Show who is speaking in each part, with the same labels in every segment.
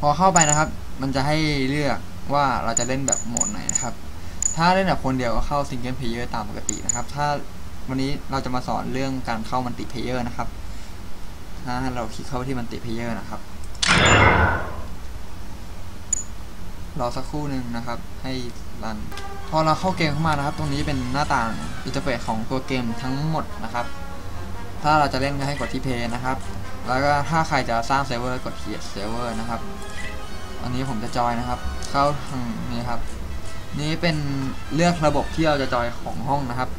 Speaker 1: พอเข้าไปนะครับ มันจะให้เลือกว่าเราจะเล่นแบบโหมดไหนนะครับ ถ้าเล่นแบบคนเดียวก็เข้าซิงเกิลเพลเยอร์ตามปกตินะครับ ถ้าวันนี้เราจะมาสอนเรื่องการเข้ามันติเพลเยอร์นะครับ ถ้าเราคลิกเข้าที่มันติเพลเยอร์นะครับ รอสักครู่หนึ่งนะครับ ให้รัน พอเราเข้าเกมเข้ามานะครับ ตรงนี้เป็นหน้าต่างอินเทอร์เฟซของตัวเกมทั้งหมดนะครับ ถ้าเราจะเล่นก็ให้กดที่เพย์นะครับ แล้วก็ถ้าใครจะสร้างเซิร์ฟเวอร์กด create server นะครับ อันนี้ผมจะจอยนะครับ เข้าทางนี้ครับ นี้เป็นเลือกระบบที่เราจะจอยของห้องนะครับ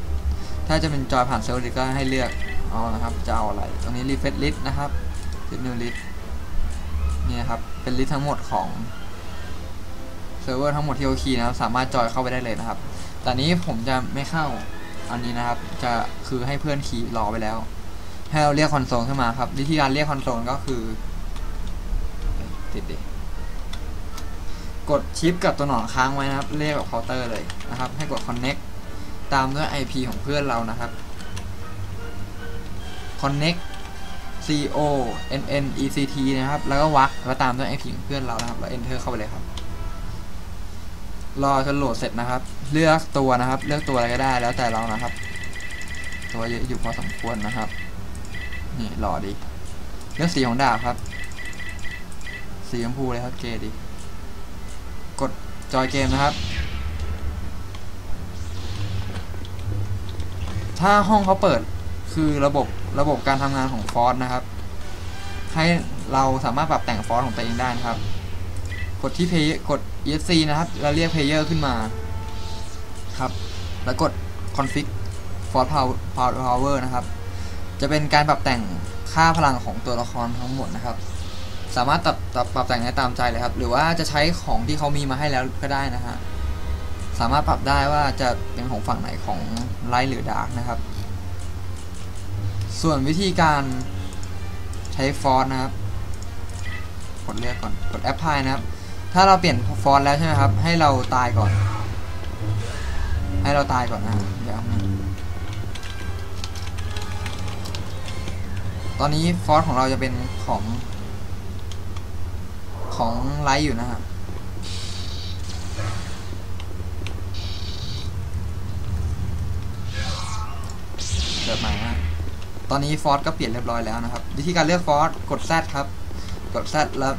Speaker 1: ถ้าจะเป็นจอยผ่านเซิร์ฟเวอร์ก็ให้เลือกเอานะครับจะเอาอะไรตรงนี้ refresh list นะครับ set new list นี่ครับเป็นลิสต์ทั้งหมดของเซิร์ฟเวอร์ทั้งหมดที่โอคีนะครับสามารถจอยเข้าไปได้เลยนะครับแต่นี้ผมจะไม่เข้าอันนี้นะครับ จะคือให้เพื่อนขี่รอไปแล้ว ให้เราเรียกคอนโซลขึ้นมาครับ วิธีการเรียกคอนโซลก็คือติดดิกดชิปกับตัวหนอนค้างไว้นะครับ เรียกแบบเคาน์เตอร์เลยนะครับ ให้กด connect ตามด้วย IP ของเพื่อนเรานะครับ connect c o n n e c t นะครับ แล้วก็วักแล้วตามด้วย IP ของเพื่อนเรานะครับ แล้ว enter เข้าไปเลยครับ รอจนโหลดเสร็จนะครับ เลือกตัวนะครับ เลือกตัวอะไรก็ได้แล้วแต่เรานะครับ ตัวเยอะอยู่พอสมควรนะครับ นี่หล่อดีเลือกสีของดาบครับ สีชมพูเลยครับเกดี กดจอยเกมนะครับ ถ้าห้องเขาเปิดคือระบบระบบการทำงานของฟอสนะครับ ให้เราสามารถปรับแต่งฟอสของตัวเองได้นะครับ กดที่ Play กด ESC นะครับ แล้วเรียก Player ขึ้นมา ครับ แล้วกด Config Force Power นะครับ จะเป็นการปรับแต่งค่าพลังของตัวละครทั้งหมดนะครับ สามารถปรับปรับปรับแต่งได้ตามใจเลยครับ หรือว่าจะใช้ของที่เขามีมาให้แล้วก็ได้นะฮะสามารถปรับได้ว่าจะเป็นของฝั่งไหนของไลท์หรือดาร์กนะครับ ส่วนวิธีการใช้ฟอร์นะครับ กดเลือกก่อนกดแอปพลายนะครับ ถ้าเราเปลี่ยนฟอนต์แล้วใช่ไหมครับ ให้เราตายก่อน ให้เราตายก่อนนะเดี๋ยว อนนี้ฟอนต์ของเราจะเป็นของของไลท์อยู่นะฮะเกิดใหม่นะตอนนี้ฟอร์สก็เปลี่ยนเรียบร้อยแล้วนะครับ วิธีการเลือกฟอร์สกด Z ครับ กด Z แล้ว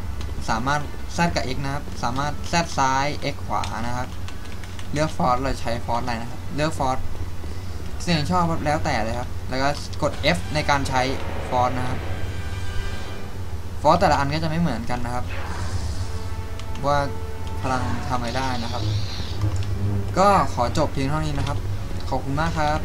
Speaker 1: สามารถ Z กับ X นะครับ สามารถ Z ซ้าย X ขวานะครับ เลือกฟอร์สเราใช้ฟอร์สอะไรนะครับ เลือกฟอร์สเสียงชอบแล้วแต่เลยครับ แล้วก็กด F ในการใช้ฟอร์สนะครับ ฟอร์สแต่ละอันก็จะไม่เหมือนกันนะครับ ว่าพลังทำอะไรได้นะครับ ก็ขอจบเพียงเท่านี้นะครับ ขอบคุณมากครับ